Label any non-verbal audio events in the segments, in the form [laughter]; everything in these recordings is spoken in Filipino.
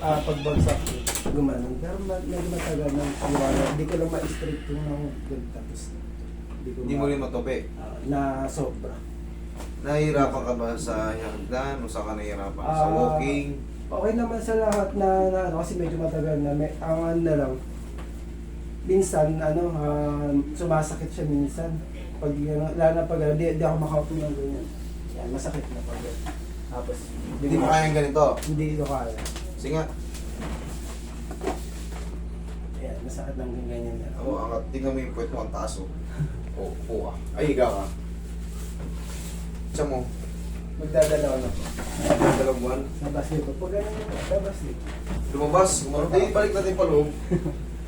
ah, pagbagsak ko, gumanon. Pero ma- medyo matagal ng iwala. Hindi ko lang ma-straight yung mga ganun. Tapos, hindi ko Hindi mo rin matope. Ah, na sobra. Nahihirapan ka ba sa hagdan o sa ka nahihirapan? sa Ah, walking? Okay naman sa lahat na, na ano, kasi medyo matagal na. May, ang ano na lang, minsan, ano, ah, sumasakit siya minsan. Pag, ano, lalo na pag, ano, di, di ako makaupo ng ganyan. Yan, masakit na pag, tapos, Hindi mo kayang ganito. Hindi ko kaya. Sige nga. Yan, masakit ng ganyan na. Ako, angat. Tingnan mo yung puwet mo, ang taas oh. Oo, oo ah. Ay, higa ka. Isa mo. Magdadalaw na po. Dalawang buwan. Sa basketball. Pag ganun yun, sa basket. Lumabas. Kumarap. Di, balik natin pa loob.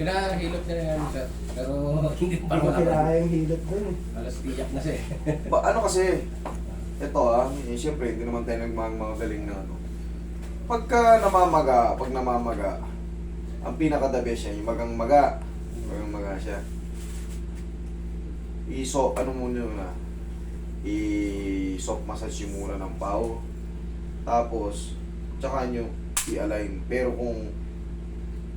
Kinahilot [laughs] niya na yan, sir. Pero hindi [laughs] Hindi pa naman. kailangan yung hilot dun eh. Alas tiyak na siya eh. Ba, ano kasi, [laughs] ito ah, eh, siyempre, hindi naman tayo nagmang mga galing na ano. Pagka namamaga, pag namamaga, ang pinaka-the best siya, yung magang maga. Magang maga siya. I-so, ano muna yun ah, i-soft massage yung muna ng pao. Tapos, tsaka nyo i-align. Pero kung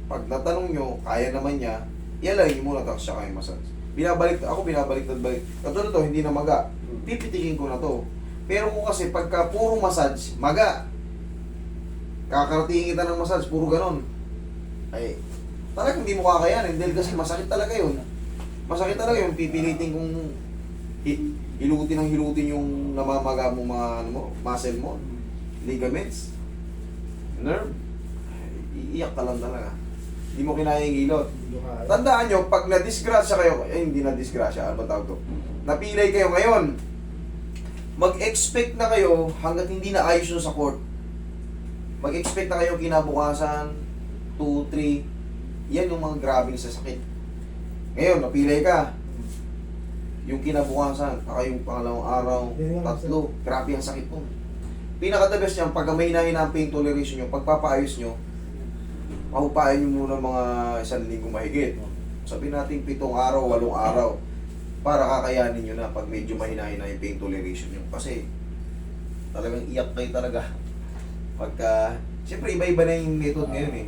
pag natanong nyo, kaya naman niya, i-align nyo muna tapos siya kayo massage. Binabalik, ako binabalik at balik. Katulad to, hindi na maga. Pipitikin ko na to. Pero kung kasi pagka puro massage, maga. Kakaratingin kita ng massage, puro ganon. Ay, talagang hindi mo kakayanin dahil kasi masakit talaga yun. Masakit talaga yun, pipilitin kong hi- hilutin ng hilutin yung namamaga mo mga ano mo, muscle mo, ligaments, nerve. Iiyak ka lang talaga. Hindi mo kinaya yung kaya. Tandaan nyo, pag na-disgrasya kayo, eh hindi na-disgrasya, ano ba tawag to? Napilay kayo ngayon, mag-expect na kayo hanggat hindi na ayos nyo sa court. Mag-expect na kayo kinabukasan, 2, 3, yan yung mga grabing sasakit. Ngayon, napilay ka. Yung kinabukasan, saka yung pangalawang araw, tatlo, grabe ang sakit mo. Pinaka-the best niyan, pag may hinahin ang pain toleration nyo, pagpapaayos nyo, pahupayan nyo muna mga isang linggo mahigit. Sabi natin pitong araw, walong araw para kakayanin nyo na pag medyo mahina-hina yung pain toleration nyo. Kasi talagang iyak kayo talaga. Pagka, siyempre iba-iba na yung method ngayon eh.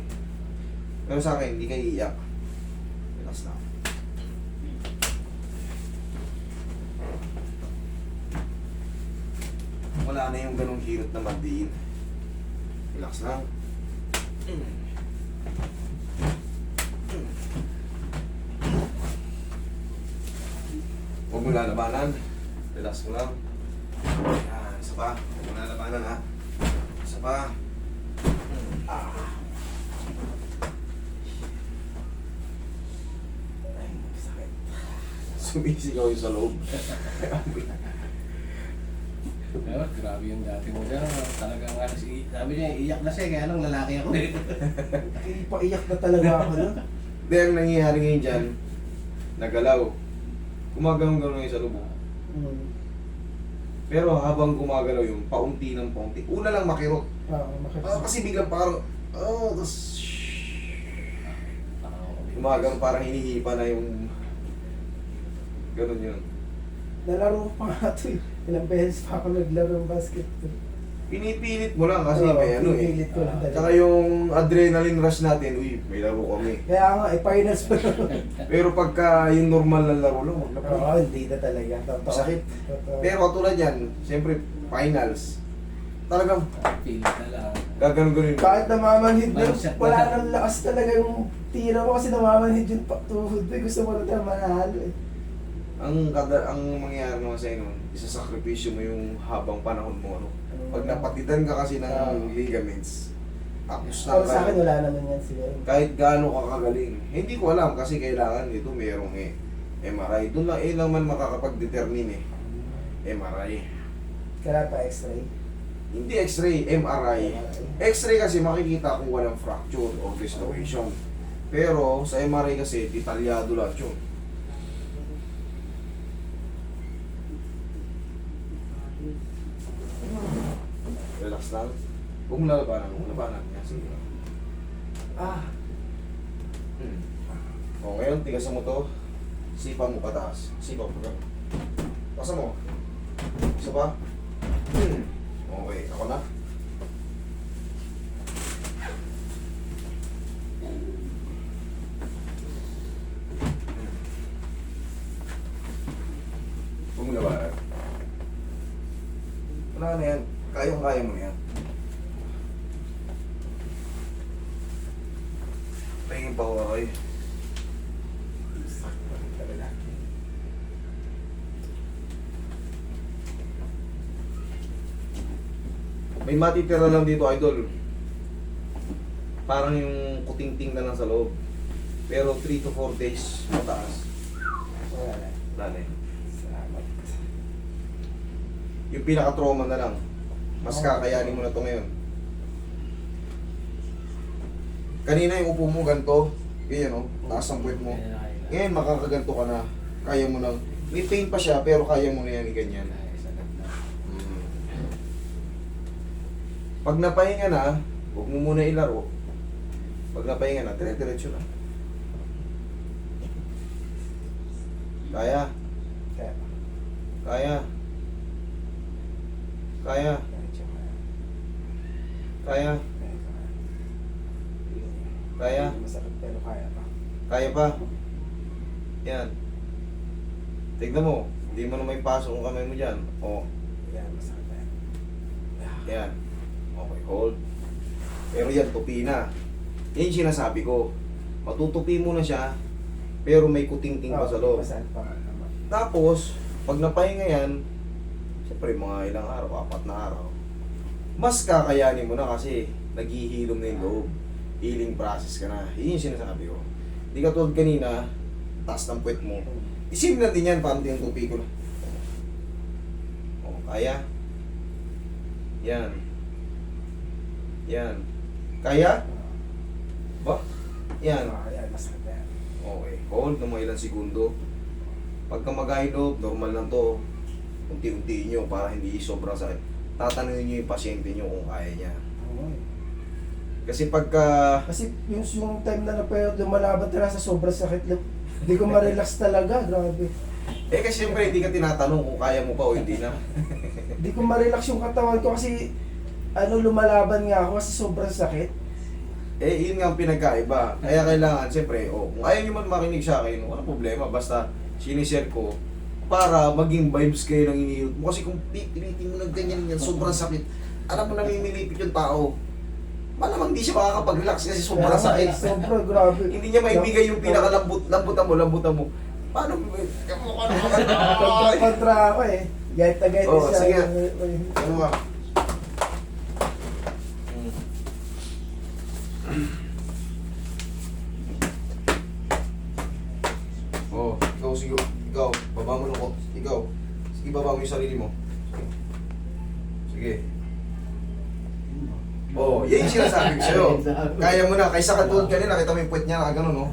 Pero sa akin, hindi kayo iiyak. Relax na. Wala na yung ganong hirot na magdiin. Relax lang. Huwag mo lalabanan. Relax mo lang. Yan, isa pa. Huwag mo lalabanan ha. Pa. Ah. [laughs] Sumisigaw yung sa loob. Pero grabe yung dati mo dyan. Talagang alas i- Sabi niya, iyak na siya. Kaya lang lalaki ako. [laughs] Paiyak na talaga ako no? Hindi, ang nangyayari ngayon dyan, nagalaw. Gumagalaw-galaw yung sa lubong. Hmm. Pero habang gumagalaw yung paunti ng paunti, una lang makirot. Oo, makita. Ah, kasi biglang parang, oh, tapos, gumagalaw parang hinihipa na yung, ganun yun. Nalaro ko pa nga ito eh. Ilang beses pa ako naglaro ng basketball. Pinipilit mo lang kasi Oo, may ano eh. pinipilit ko lang talaga. Tsaka yung adrenaline rush natin, uy, may laro kami. Kaya nga, eh, finals pa naman. [laughs] Pero pagka yung normal na laro lang, wag na Oo, po. hindi na talaga. Totoo. Sakit. Totoo. Pero katulad yan, siyempre, finals. Talagang Pilit na lang. gaganon-ganon. Kahit namamanhid na, wala na. nang lakas talaga yung tira mo kasi namamanhid yung pa- tuhod mo. eh. Gusto mo na tayo manalo eh. Ang kada ang mangyayari naman sa inyo, isasakripisyo mo yung habang panahon mo ano. Pag napatidan ka kasi ng Ah. ligaments, tapos na Pero sa akin wala naman yan siguro. Kahit gaano ka kagaling. Hindi ko alam kasi kailangan dito mayroong eh, MRI. Doon lang eh lang man makakapag-determine eh. MRI. Kailangan pa x-ray. Hindi X-ray, MRI. X-ray kasi makikita kung walang fracture or dislocation. Pero sa MRI kasi, detalyado lahat yun. Relax lang. Huwag mo lalabanan. Huwag mo lalabanan. Yan, sige. Ah. Hmm. O, ngayon, tigasan mo to. Sipa mo pataas. Sipa mo. Pasa mo. Isa pa. Hmm. Oh, okay, ako na. Huwag na yan? Kayang-kaya mo yan. Tingin pa ako ako eh. May matitira lang dito, idol. Parang yung kuting-ting na lang sa loob. Pero 3 to 4 days mataas. Wala na. Wala na. Salamat. Yung pinaka-trauma na lang. Mas kakayanin mo na to ngayon. Kanina yung upo mo ganito. Ganyan o. Taas ang puwet mo. Ngayon makakaganto ka na. Kaya mo nang. May pain pa siya pero kaya mo na yan ganyan. Ay, sagat na. Mm. Pag napahinga na, huwag mo muna ilaro. Pag napahinga na, dire-diretso na. Kaya, Kaya, kaya, kaya, kaya. kaya, Masakit pero kaya pa. kaya pa. Yan. Tignan mo, hindi mo na may pasok ang kamay mo dyan. O, Yan, masakit yan. yan. Okay, hold. Pero yan, tupi na. Yan yung sinasabi ko. Matutupi mo na siya, pero may kuting-ting pa sa loob. Naman. Tapos, pag napahinga yan, siyempre mga ilang araw, apat na araw, mas kakayanin mo na kasi naghihilom na yung loob. Healing process ka na. Yun yung sinasabi ko. Hindi ka tulad kanina, taas ng puwet mo. Isim na din yan, parang yung tupi ko na. O, kaya? Yan. Yan. Kaya? Ba? Yan. Ah, yan, masakit na yan. Okay, hold ng mga ilang segundo. Pagka mag-hilo, normal lang to. Unti-unti nyo para hindi sobrang sakit. Tatanungin nyo yung pasyente nyo kung kaya niya. Eh. Kasi pagka... Kasi yung, yung time na napayod, lumalaban talaga sa sobrang sakit. Hindi ko ma-relax [laughs] talaga, grabe. Eh kasi siyempre hindi ka tinatanong kung kaya mo pa o hindi na. Hindi ko ma-relax yung katawan ko kasi ano lumalaban nga ako kasi sobrang sakit. Eh yun nga ang pinagkaiba. Kaya kailangan siyempre, oh, kung ayaw nyo man makinig sa akin, walang problema. Basta sinishare ko para maging vibes kayo ng inihiot mo. Kasi kung pipilitin mo ng ganyan yan, sobrang sakit. Alam mo namimilipit yung tao. Malamang hindi siya makakapag-relax kasi sobrang sakit. Sobrang grabe. Hindi niya maibigay yung pinakalambot, lambutan mo, lambutan mo. Paano? Kontra, kontra ako eh. Gahit na gahit Oh, siya. sige. Ano ba? Oh, ikaw sige. Ikaw, baba mo lang ko. Ikaw. Sige, baba mo yung sarili mo. Sige. Oh, yan yung sinasabi ko sa'yo. [laughs] Kaya mo na, kaysa katulad kanina, kita mo yung puwet niya na ganun, no?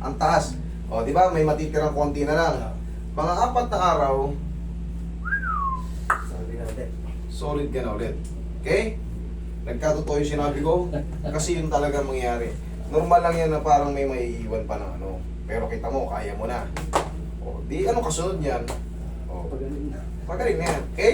Ang taas. Oh, di ba? May matitirang konti na lang. Mga apat na araw, solid ka na ulit. Okay? Nagkatotoo yung sinabi ko, kasi yun talaga mangyayari. Normal lang yan na parang may maiiwan pa ng ano. Pero kita mo, kaya mo na. O, di ano kasunod yan? Magaling na yan. Okay?